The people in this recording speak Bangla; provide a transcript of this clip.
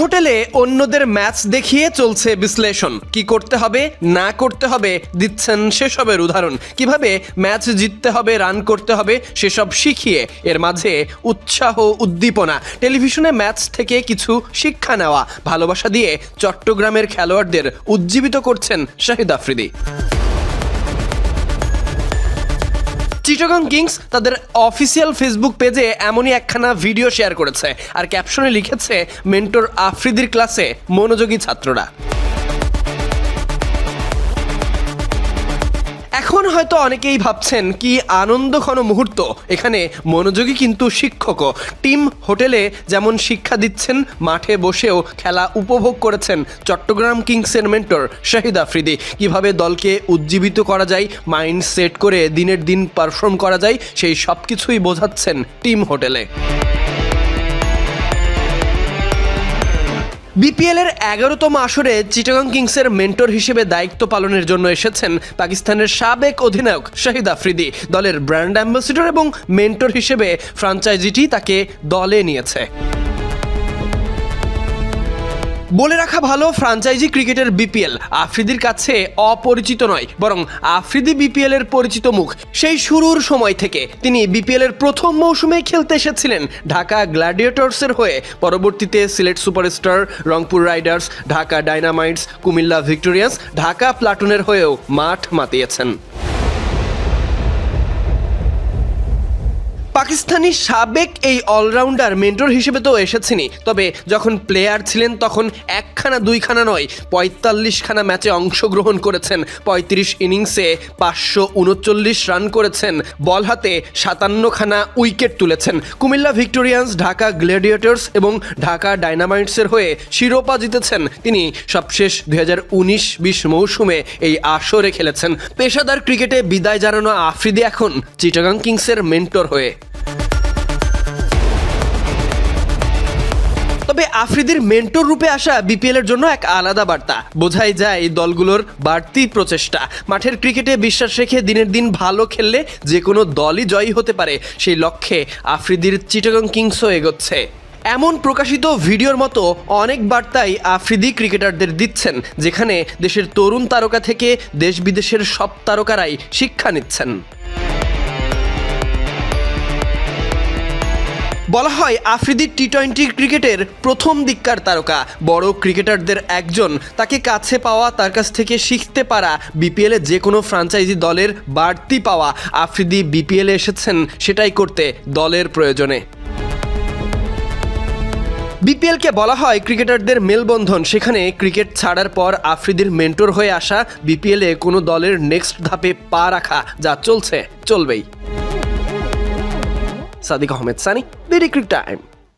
হোটেলে অন্যদের ম্যাচ দেখিয়ে চলছে বিশ্লেষণ। কি করতে হবে, না করতে হবে, দিচ্ছেন সেসবের উদাহরণ। কীভাবে ম্যাচ জিততে হবে, রান করতে হবে, সেসব শিখিয়ে এর মাঝে উৎসাহ, উদ্দীপনা, টেলিভিশনে ম্যাচ থেকে কিছু শিক্ষা নেওয়া। ভালোবাসা দিয়ে চট্টগ্রামের খেলোয়াড়দের উজ্জীবিত করছেন শাহিদ আফ্রিদি। চিটাগং কিংস তাদের অফিসিয়াল ফেসবুক পেজে এমনই একখানা ভিডিও শেয়ার করেছে। আর ক্যাপশনে লিখেছে, মেন্টর আফ্রিদির ক্লাসে মনোযোগী ছাত্ররা। এখন হয়তো অনেকেই ভাবছেন, কি আনন্দঘন মুহূর্ত। এখানে মনোযোগী কিন্তু শিক্ষকও। টিম হোটেলে যেমন শিক্ষা দিচ্ছেন, মাঠে বসেও খেলা উপভোগ করেছেন চট্টগ্রাম কিংসের মেন্টর শাহিদ আফ্রিদি। কীভাবে দলকে উজ্জীবিত করা যায়, মাইন্ড সেট করে দিনের দিন পারফর্ম করা যায়, সেই সব কিছুই বোঝাচ্ছেন টিম হোটেলে। বিপিএল এর এগারোতম আসরে চিটাগং কিংসের মেন্টর হিসেবে দায়িত্ব পালনের জন্য এসেছেন পাকিস্তানের সাবেক অধিনায়ক শাহিদ আফ্রিদি। দলের ব্র্যান্ড অ্যাম্বাসিডর এবং মেন্টর হিসেবে ফ্রাঞ্চাইজিটি তাকে দলে নিয়েছে। বলে রাখা ভালো ফ্রাঞ্চাইজি ক্রিকেটের বিপিএল। আফ্রিদির কাছে অপরিচিত নয়, বরং আফ্রিদি বিপিএল এর পরিচিত মুখ। সেই শুরুর সময় থেকে তিনি বিপিএল এর প্রথম মৌসুমে খেলতে এসেছিলেন। ঢাকা গ্ল্যাডিয়েটর্সের হয়ে পরবর্তীতে Sylhet superstar, Rangpur riders, Dhaka dynamites Comilla victorians Dhaka প্লাটুনের হয়েও মাঠ মাতিয়েছেন। পাকিস্তানি সাবেক এই অলরাউন্ডার মেন্টর হিসেবে তো এসেছেনই তবে যখন প্লেয়ার ছিলেন তখন একখানা, দুইখানা নয়, পঁয়তাল্লিশখানা ম্যাচে অংশগ্রহণ করেছেন। পঁয়ত্রিশ ইনিংসে পাঁচশো উনচল্লিশ রান করেছেন। বল হাতে সাতান্নখানা উইকেট তুলেছেন। কুমিল্লা ভিক্টোরিয়ান্স, ঢাকা গ্ল্যাডিয়েটর্স এবং ঢাকা ডাইনামাইটসের হয়ে শিরোপা জিতেছেন। তিনি সবশেষ দুই হাজার উনিশ বিশ মৌসুমে এই আসরে খেলেছেন। পেশাদার ক্রিকেটে বিদায় জানানো আফ্রিদি এখন চিটাগাং কিংসের মেন্টর হয়ে। তবে আফ্রিদির মেন্টর রূপে আসা বিপিএল এর জন্য এক আলাদা বার্তা। বোঝাই যায় এই দলগুলোর বাড়তি প্রচেষ্টা। মাঠের ক্রিকেটে বিশ্বাস রেখে দিনের দিন ভালো খেললে যে কোনো দলই জয়ী হতে পারে। সেই লক্ষ্যে আফ্রিদির চিটাগং কিংসও এগোচ্ছে। এমন প্রকাশিত ভিডিওর মতো অনেক বার্তাই আফ্রিদি ক্রিকেটারদের দিচ্ছেন, যেখানে দেশের তরুণ তারকা থেকে দেশ বিদেশের সব তারকারাই শিক্ষা নিচ্ছেন। বলা হয় আফ্রিদি টি টোয়েন্টি ক্রিকেটের প্রথম দিককার তারকা। বড় ক্রিকেটারদের একজন, তাকে কাছে পাওয়া, তার কাছ থেকে শিখতে পারা বিপিএলে যে কোনো ফ্রাঞ্চাইজি দলের বাড়তি পাওয়া। আফ্রিদি বিপিএলে এসেছেন সেটাই করতে দলের প্রয়োজনে। বিপিএলকে বলা হয় ক্রিকেটারদের মেলবন্ধন। সেখানে ক্রিকেট ছাড়ার পর আফ্রিদির মেন্টর হয়ে আসা বিপিএলে কোনো দলের নেক্সট ধাপে পা রাখা, যা চলছে, চলবেই। सादिक ही सानी डेरी क्रिक टाइम